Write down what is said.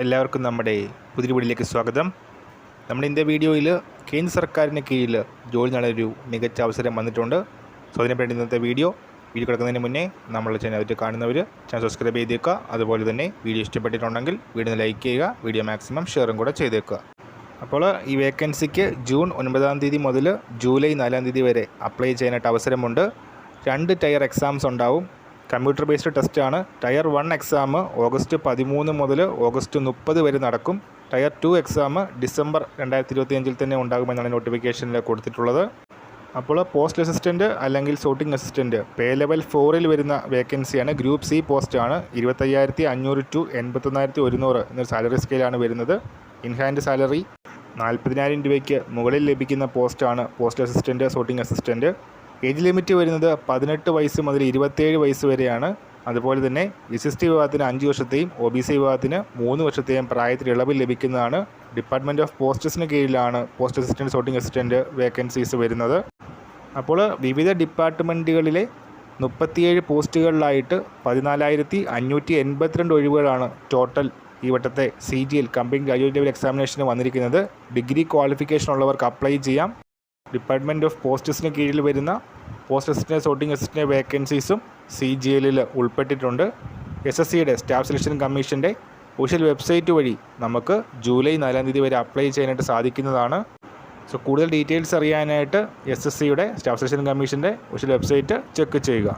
എല്ലാവർക്കും നമ്മുടെ പുതിയ വീഡിയോയിലേക്ക് സ്വാഗതം. നമ്മുടെ ഇന്ത്യ വീഡിയോയിൽ കേന്ദ്ര സർക്കാരിന് കീഴിൽ ജോലി നേടാനൊരു മികച്ച അവസരം വന്നിട്ടുണ്ട്. സോ അതിനെപ്പറ്റി ഇന്നത്തെ വീഡിയോ വീഡിയോ കിടക്കുന്നതിന് മുന്നേ നമ്മൾ ചാനൽ കാണുന്നവർ ചാനൽ സബ്സ്ക്രൈബ് ചെയ്തേക്കുക. അതുപോലെ തന്നെ വീഡിയോ ഇഷ്ടപ്പെട്ടിട്ടുണ്ടെങ്കിൽ വീഡിയോ ലൈക്ക് ചെയ്യുക വീഡിയോ മാക്സിമം ഷെയറും കൂടെ ചെയ്തേക്കുക. അപ്പോൾ ഈ വേക്കൻസിക്ക് ജൂൺ ഒൻപതാം തീയതി മുതൽ ജൂലൈ നാലാം തീയതി വരെ അപ്ലൈ ചെയ്യാനായിട്ട് അവസരമുണ്ട്. രണ്ട് ടയർ എക്സാംസ് ഉണ്ടാവും. കമ്പ്യൂട്ടർ ബേസ്ഡ് ടെസ്റ്റാണ് ടയർ വൺ എക്സാം ഓഗസ്റ്റ് പതിമൂന്ന് മുതൽ ഓഗസ്റ്റ് മുപ്പത് വരെ നടക്കും. ടയർ ടു എക്സാം ഡിസംബർ രണ്ടായിരത്തി ഇരുപത്തിയഞ്ചിൽ തന്നെ ഉണ്ടാകുമെന്നാണ് നോട്ടിഫിക്കേഷനിൽ കൊടുത്തിട്ടുള്ളത്. അപ്പോൾ പോസ്റ്റ് അസിസ്റ്റന്റ് അല്ലെങ്കിൽ സോർട്ടിംഗ് അസിസ്റ്റന്റ് പേ ലെവൽ ഫോറിൽ വരുന്ന വേക്കൻസിയാണ് ഗ്രൂപ്പ് സി പോസ്റ്റാണ് ഇരുപത്തയ്യായിരത്തി അഞ്ഞൂറ് ടു എൺപത്തൊന്നായിരത്തി ഒരുന്നൂറ് എന്നൊരു സാലറി സ്കെയിലാണ് വരുന്നത്. ഇൻ ഹാൻഡ് സാലറി നാൽപ്പതിനായിരം രൂപയ്ക്ക് മുകളിൽ ലഭിക്കുന്ന പോസ്റ്റാണ് post assistant sorting assistant age limit വരുന്നത് പതിനെട്ട് വയസ്സ് മുതൽ ഇരുപത്തേഴ് വയസ്സ് വരെയാണ്. അതുപോലെ തന്നെ എസ് എസ് ടി വിഭാഗത്തിന് അഞ്ച് വർഷത്തെയും ഒ ബി സി വിഭാഗത്തിന് മൂന്ന് വർഷത്തെയും പ്രായത്തിൽ ഇളവ് ലഭിക്കുന്നതാണ്. ഡിപ്പാർട്ട്മെന്റ് ഓഫ് പോസ്റ്റസിന് കീഴിലാണ് post assistant sorting assistant vacancies വരുന്നത്. അപ്പോൾ വിവിധ ഡിപ്പാർട്ട്മെന്റുകളിലെ മുപ്പത്തിയേഴ് പോസ്റ്റുകളിലായിട്ട് പതിനാലായിരത്തി അഞ്ഞൂറ്റി എൺപത്തിരണ്ട് ഒഴിവുകളാണ് ടോട്ടൽ ഈ വട്ടത്തെ C G L company graduate level എക്സാമിനേഷന് വന്നിരിക്കുന്നത്. ഡിഗ്രി ക്വാളിഫിക്കേഷൻ ഉള്ളവർക്ക് അപ്ലൈ ചെയ്യാം. ഡിപ്പാർട്ട്മെന്റ് ഓഫ് പോസ്റ്റസിന് കീഴിൽ വരുന്ന പോസ്റ്റ് അസിസ്റ്റന്റ് സോർട്ടിംഗ് അസിസ്റ്റന്റ് വേക്കൻസീസും സി ജി എല്ലിൽ ഉൾപ്പെട്ടിട്ടുണ്ട്. എസ് എസ് സിയുടെ സ്റ്റാഫ് സെലക്ഷൻ കമ്മീഷന്റെ ഒഫീഷ്യൽ വെബ്സൈറ്റ് വഴി നമുക്ക് ജൂലൈ നാലാം തീയതി വരെ അപ്ലൈ ചെയ്യാനായിട്ട് സാധിക്കുന്നതാണ്. സോ കൂടുതൽ ഡീറ്റെയിൽസ് അറിയാനായിട്ട് എസ് എസ് സിയുടെ സ്റ്റാഫ് സെലക്ഷൻ കമ്മീഷന്റെ ഒഫീഷ്യൽ വെബ്സൈറ്റ് ചെക്ക് ചെയ്യുക.